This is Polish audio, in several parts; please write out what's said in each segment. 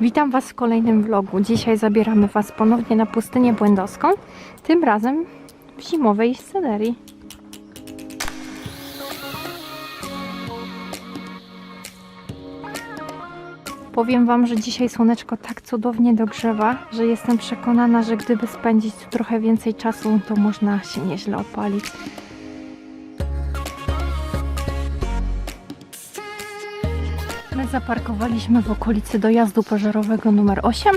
Witam Was w kolejnym vlogu. Dzisiaj zabieramy Was ponownie na pustynię błędowską, tym razem w zimowej scenerii. Powiem Wam, że dzisiaj słoneczko tak cudownie dogrzewa, że jestem przekonana, że gdyby spędzić tu trochę więcej czasu, to można się nieźle opalić. Zaparkowaliśmy w okolicy dojazdu pożarowego numer 8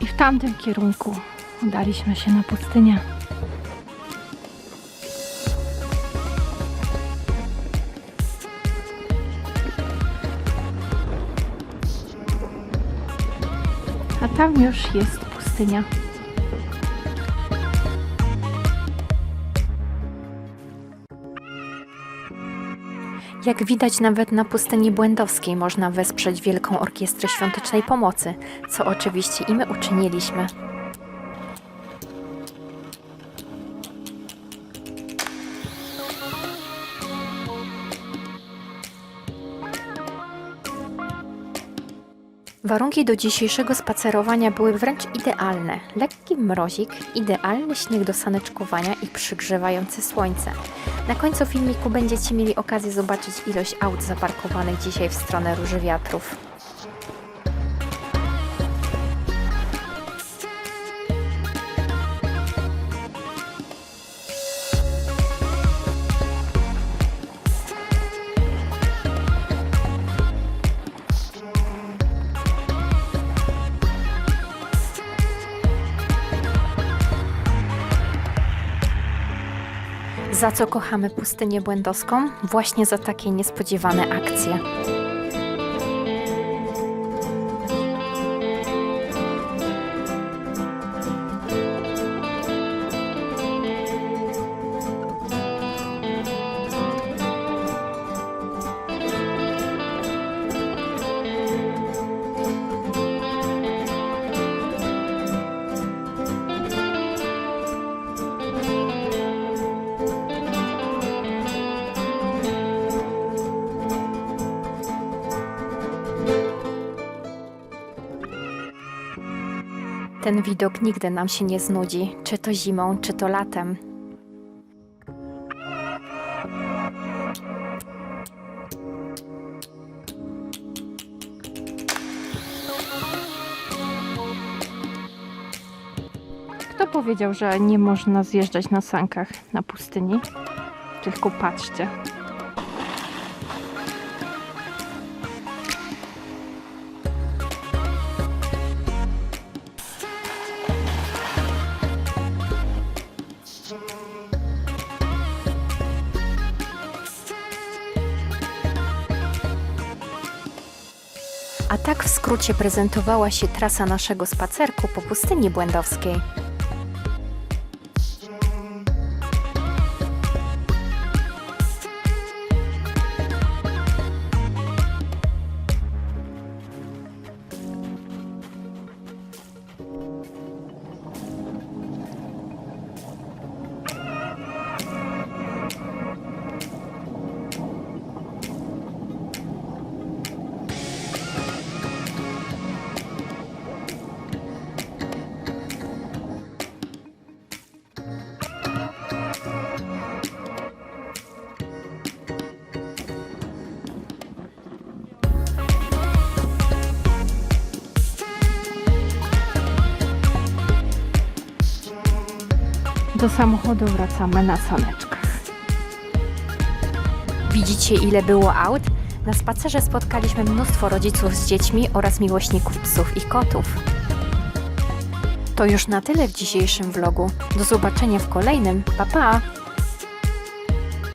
i w tamtym kierunku udaliśmy się na pustynię. A tam już jest pustynia. Jak widać, nawet na pustyni błędowskiej można wesprzeć Wielką Orkiestrę Świątecznej Pomocy, co oczywiście i my uczyniliśmy. Warunki do dzisiejszego spacerowania były wręcz idealne. Lekki mrozik, idealny śnieg do saneczkowania i przygrzewające słońce. Na końcu filmiku będziecie mieli okazję zobaczyć ilość aut zaparkowanych dzisiaj w stronę Róży Wiatrów. Za co kochamy pustynię błędowską? Właśnie za takie niespodziewane akcje. Ten widok nigdy nam się nie znudzi, czy to zimą, czy to latem. Kto powiedział, że nie można zjeżdżać na sankach na pustyni? Tylko patrzcie. A tak w skrócie prezentowała się trasa naszego spacerku po pustyni błędowskiej. Do samochodu wracamy na saneczkach. Widzicie, ile było aut? Na spacerze spotkaliśmy mnóstwo rodziców z dziećmi oraz miłośników psów i kotów. To już na tyle w dzisiejszym vlogu. Do zobaczenia w kolejnym. Pa pa!